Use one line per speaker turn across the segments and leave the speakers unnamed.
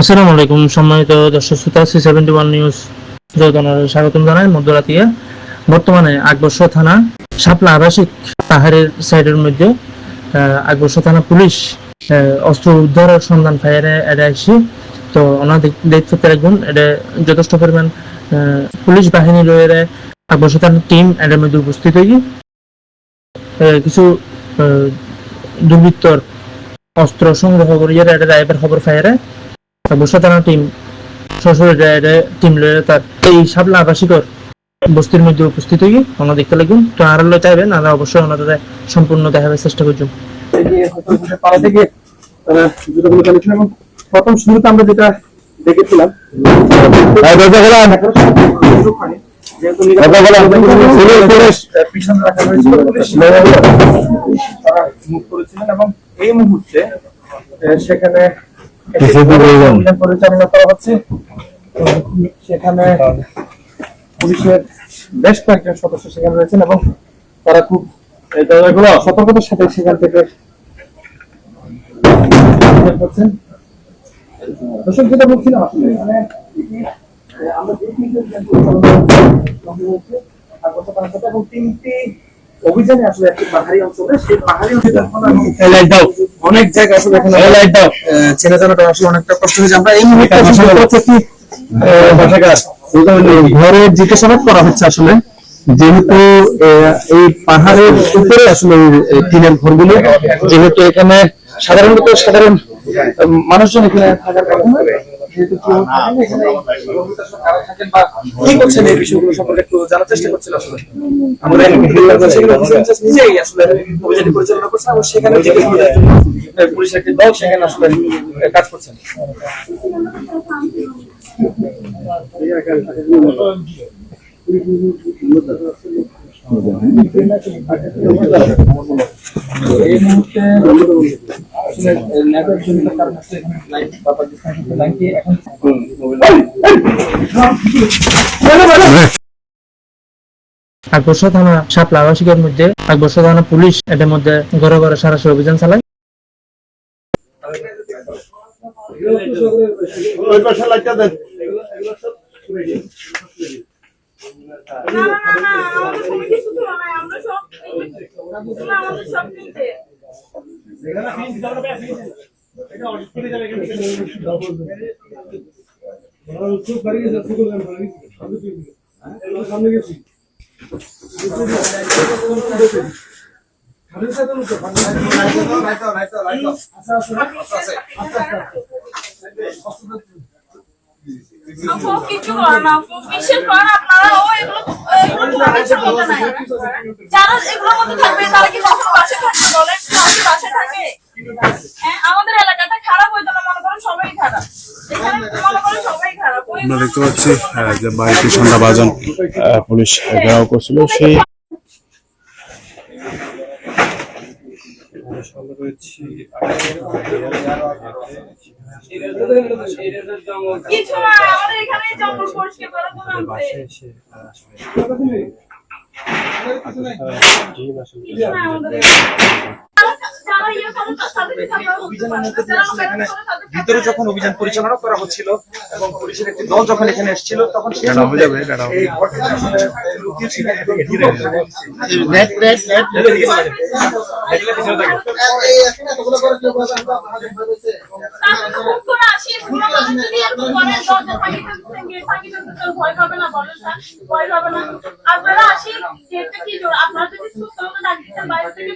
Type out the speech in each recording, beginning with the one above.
আসসালামু আলাইকুম, সম্মানিত দর্শক শ্রোতা সি সেভেন্টি ওয়ান নিউজ জয়তনার স্বাগতম জানাই মধ্যরাতিয়া। বর্তমানে আকবর্ষ থানা, শাপলা আবাসিক পাহাড়ের সাইডের মধ্যে আকবর্ষ থানা পুলিশ অস্ত্র উদ্ধারের সন্ধান ফায়ারে এটা আসছি তো ওনার দেখতে রাখবেন এটা যথেষ্ট পরিমাণ পুলিশ বাহিনী রয়ে আকবর্ষ থানার টিম এটার মধ্যে উপস্থিত হয়ে কিছু দুর্বৃত্তর অস্ত্র সংগ্রহ করিয়ে এটা ড্রাইভার খবর ফায়ারে টিম টিম লয়ে তার এই সাবলা আবাসিকর বস্তির মধ্যে উপস্থিত আমরা দেখতে লাগুন তো আর হলে চাইবেন আমরা অবশ্যই ওনাদের সম্পূর্ণ দেখাবার চেষ্টা করছি
প্রথম শুরুতে আমরা যেটা দেখেছিলাম এবং এই মুহূর্তে সেখানে পরিচালনা করা হচ্ছে। সেখানে পুলিশের বেশ কয়েকজন সদস্য সেখানে রয়েছেন এবং তারা খুব সতর্কতার সাথে সেখান থেকে করছেন। দর্শক যেটা বলছিলাম আসলে মানে আমরা যে তিনটে অভিযান আসলে একটি পাহাড়ি অঞ্চলে সেই পাহাড়ি অঞ্চলে অনেক জায়গা আসলে এখানে আহ, জানাটা আসলে অনেকটা কষ্ট হয়েছে। আমরা এই মুহূর্তে ঘরের জিজ্ঞাসাবাদ করা হচ্ছে আসলে। যেহেতু এই পাহাড়ের উপরে আসলে টিনের ঘরগুলো যেহেতু এখানে সাধারণত সাধারণ মানুষজন এখানে থাকার কথা কি করছেন এই বিষয়গুলো সম্পর্কে একটু জানার চেষ্টা করছিল আসলে। আমরা নিজেই আসলে অভিযান পরিচালনা করছেন এবং সেখানে জিজ্ঞেস করার জন্য আহ, পুলিশের একটি দল সেখানে আসলে কাজ করছেন। এই মুহূর্তে
আকবর্ষ থানা শাপলা আবাসিকের মধ্যে আকবর্ষ থানা পুলিশ এটার মধ্যে ঘরে ঘরে সরাসরি অভিযান চালায়।
আমরা সব সব নিতে আপু কিছু না আপু। বিশ্বাস আপনারা এগুলো মধ্যে থাকবে তারা কি কখন বাসে থাকে বলেন কাউকে বাসে থাকে হ্যাঁ আমাদের এলাকাটা খারাপ হইতো না মনে করেন সবাই খারাপ। এখানে করেন সবাই খারাপ। ওই
আমরা দেখতে পাচ্ছি যে বাড়িটি সন্ধ্যাবাজন আহ, পুলিশ ঘেরাও করছিল সেই
কিছু না আমাদের এখানে জঙ্গল পরিষ্কার করার জন্য আনছে। কিছু না
অভিযানের মধ্যে দিয়ে আসলে এখানে ভিতরে যখন অভিযান পরিচালনা করা হচ্ছিল এবং পুলিশের একটি দল যখন এখানে এসেছিল তখন সেই এই ঘটনা?
আপনারা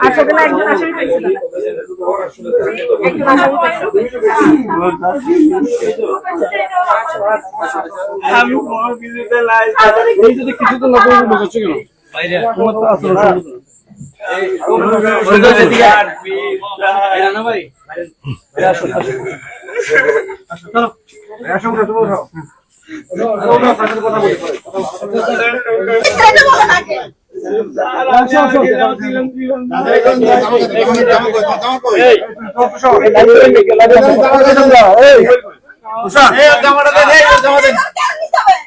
আচ্ছা তাহলে একজন আসামি পেয়েছিল
একজন আসামি পেয়েছে, স্যার।
আমি
স্যার, যদি
এই যদি কিছু তো না করব কেন এটা বলো নাকি কেন নিতে হবে? কেন নিতে হবে? কেন নিতে হবে?